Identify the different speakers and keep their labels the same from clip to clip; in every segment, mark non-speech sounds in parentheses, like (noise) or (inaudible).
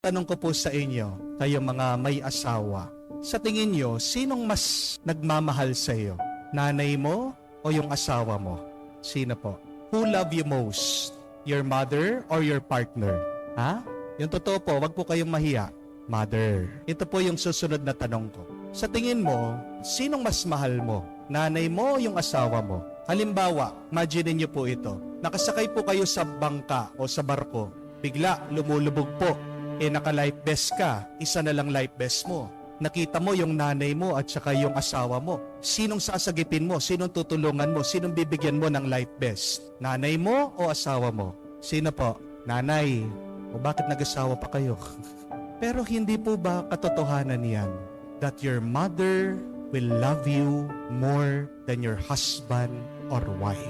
Speaker 1: Tanong ko po sa inyo, kayong mga may asawa, sa tingin nyo, sinong mas nagmamahal sa iyo? Nanay mo o yung asawa mo? Sino po? Who love you most? Your mother or your partner? Ha? Yung totoo po, wag po kayong mahiya. Mother. Ito po yung susunod na tanong ko. Sa tingin mo, sinong mas mahal mo? Nanay mo o yung asawa mo? Halimbawa, imagine niyo po ito. Nakasakay po kayo sa bangka o sa barko. Bigla, lumulubog po. Eh naka-life vest ka, isa na lang life vest mo. Nakita mo yung nanay mo at saka yung asawa mo. Sinong sasagipin mo? Sinong tutulungan mo? Sinong bibigyan mo ng life vest? Nanay mo o asawa mo? Sino po? Nanay. O bakit nag-asawa pa kayo? (laughs) Pero hindi po ba katotohanan yan? That your mother will love you more than your husband or wife.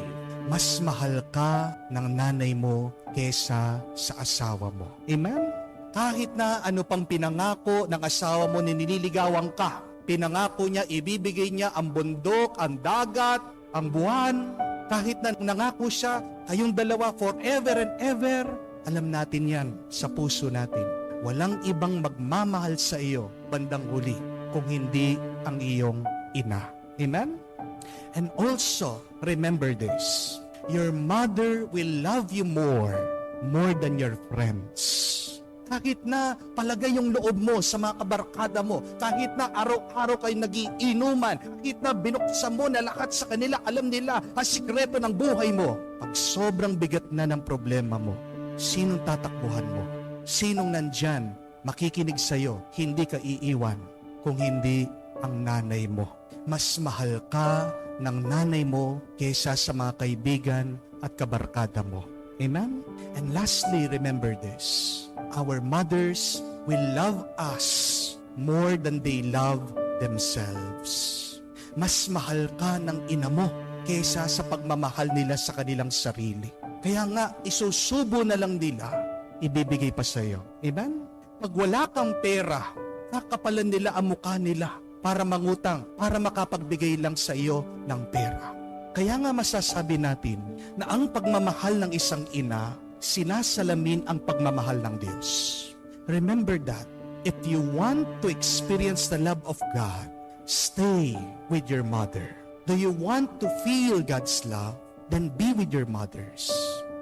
Speaker 1: Mas mahal ka ng nanay mo kesa sa asawa mo. Amen? Kahit na ano pang pinangako ng asawa mo ni nililigawan ka, pinangako niya, ibibigay niya ang bundok, ang dagat, ang buwan, kahit na nangako siya, kayong dalawa forever and ever, alam natin yan sa puso natin. Walang ibang magmamahal sa iyo bandang huli kung hindi ang iyong ina. Amen? And also, remember this. Your mother will love you more, more than your friends. Kahit na palagay yung loob mo sa mga kabarkada mo, kahit na araw-araw kayo nagiinuman, kahit na binuksan mo na lahat sa kanila, alam nila ang sikreto ng buhay mo. Pag sobrang bigat na ng problema mo, sinong tatakbuhan mo? Sinong nandyan, makikinig sa'yo, hindi ka iiwan kung hindi ang nanay mo. Mas mahal ka ng nanay mo kaysa sa mga kaibigan at kabarkada mo. Amen? And lastly, remember this. Our mothers will love us more than they love themselves. Mas mahal ka ng ina mo kaysa sa pagmamahal nila sa kanilang sarili. Kaya nga, isusubo na lang nila, ibibigay pa sa iyo. Amen? Pag wala kang pera, kakapalan nila ang mukha nila para mangutang, para makapagbigay lang sa iyo ng pera. Kaya nga masasabi natin na ang pagmamahal ng isang ina, sinasalamin ang pagmamahal ng Diyos. Remember that if you want to experience the love of God, stay with your mother. Do you want to feel God's love? Then be with your mothers.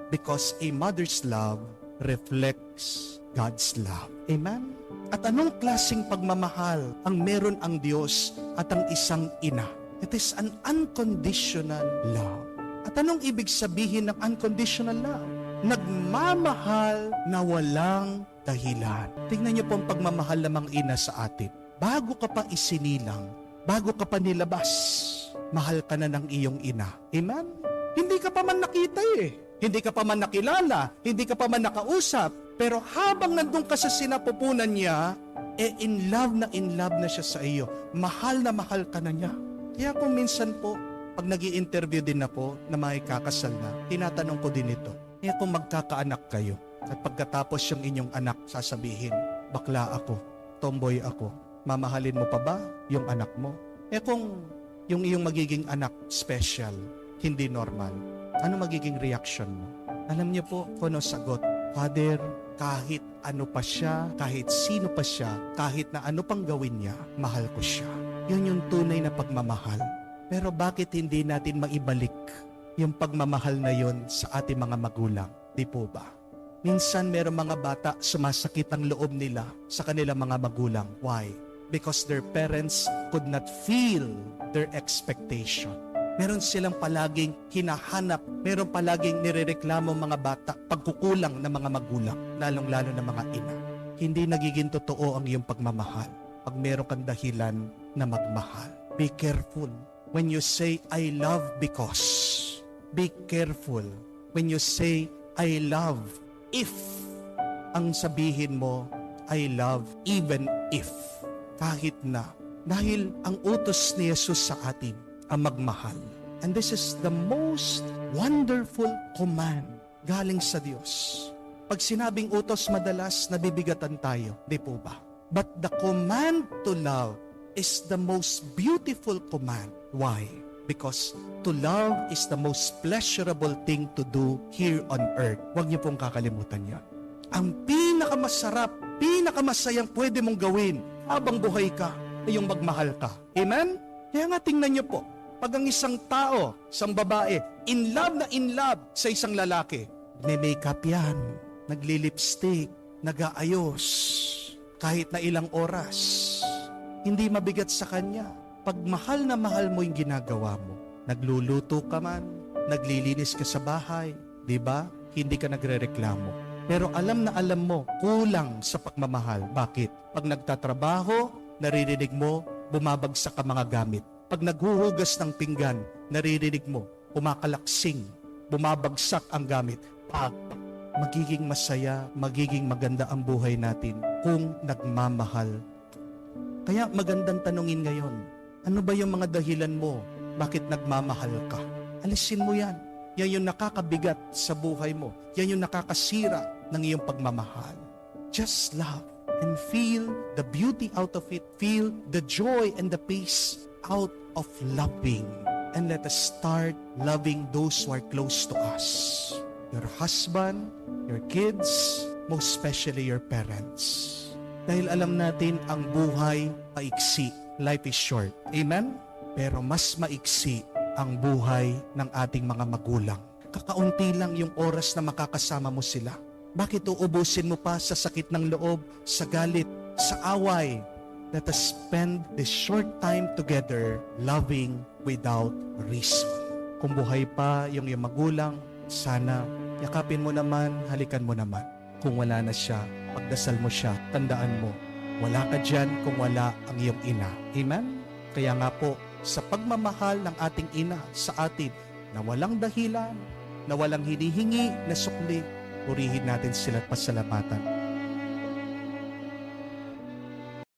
Speaker 1: Because a mother's love reflects God's love. Amen? At anong klaseng pagmamahal ang meron ang Diyos at ang isang ina? It is an unconditional love. At anong ibig sabihin ng unconditional love? Nagmamahal na walang dahilan. Tingnan niyo po ang pagmamahal ng mga ina sa atin. Bago ka pa isinilang, bago ka pa nilabas, mahal ka na ng iyong ina. Amen? Hindi ka pa man nakita eh. Hindi ka pa man nakilala, hindi ka pa man nakausap, pero habang nandun ka sa sinapupunan niya, eh in love na in love na siya sa iyo. Mahal na mahal ka na niya. Kaya kung minsan po, pag nag interview din ako na may kakasal na, tinatanong ko din ito. Kaya kung magkakaanak kayo, at pagkatapos yung inyong anak sasabihin, bakla ako, tomboy ako, mamahalin mo pa ba yung anak mo? Eh kung yung iyong magiging anak special, hindi normal, ano magiging reaction mo? Alam niyo po kung ano sagot. Father, kahit ano pa siya, kahit sino pa siya, kahit na ano pang gawin niya, mahal ko siya. Yun yung tunay na pagmamahal. Pero bakit hindi natin maibalik yung pagmamahal na yon sa ating mga magulang? Di po ba? Minsan meron mga bata sumasakit ang loob nila sa kanilang mga magulang. Why? Because their parents could not feel their expectation. Meron silang palaging hinahanap, meron palaging nirereklamo mga bata pagkukulang ng mga magulang, lalong-lalo ng mga ina. Hindi nagiging totoo ang iyong pagmamahal pag meron kang dahilan na magmahal. Be careful when you say, I love because. Be careful when you say, I love if. Ang sabihin mo, I love even if. Kahit na. Dahil ang utos ni Jesus sa atin, ang magmahal. And this is the most wonderful command galing sa Diyos. Pag sinabing utos, madalas nabibigatan tayo. Di po ba? But the command to love is the most beautiful command. Why? Because to love is the most pleasurable thing to do here on earth. Huwag niyo pong kakalimutan yan. Ang pinakamasarap pinakamasayang pwede mong gawin habang buhay ka ay yung magmahal ka. Amen? Kaya nga tingnan niyo po, pag ang isang tao, isang babae, in love na in love sa isang lalaki, nagme-makeup yan, nagli-lipstick, nag-aayos, kahit na ilang oras, hindi mabigat sa kanya. Pag mahal na mahal mo yung ginagawa mo, nagluluto ka man, naglilinis ka sa bahay, di ba? Hindi ka nagrereklamo. Pero alam na alam mo, kulang sa pagmamahal. Bakit? Pag nagtatrabaho, naririnig mo, bumabagsak ang mga gamit. Pag naghuhugas ng pinggan, naririnig mo, umakalaksing, bumabagsak ang gamit. Pag magiging masaya, magiging maganda ang buhay natin kung nagmamahal. Kaya magandang tanungin ngayon, ano ba yung mga dahilan mo? Bakit nagmamahal ka? Alisin mo yan. Yan yung nakakabigat sa buhay mo. Yan yung nakakasira ng iyong pagmamahal. Just love and feel the beauty out of it. Feel the joy and the peace out of loving. And let us start loving those who are close to us. Your husband, your kids, most especially your parents. Dahil alam natin ang buhay paiksi. Life is short. Amen? Pero mas maiksi ang buhay ng ating mga magulang. Kakaunti lang yung oras na makakasama mo sila. Bakit uubusin mo pa sa sakit ng loob, sa galit, sa away? Let us spend this short time together loving without reason. Kung buhay pa yung iyong magulang, sana yakapin mo naman, halikan mo naman. Kung wala na siya, pagdasal mo siya, tandaan mo, wala ka dyan kung wala ang iyong ina. Amen? Kaya nga po, sa pagmamahal ng ating ina sa atin na walang dahilan, na walang hinihingi na sukli, purihin natin sila at pasalamatan.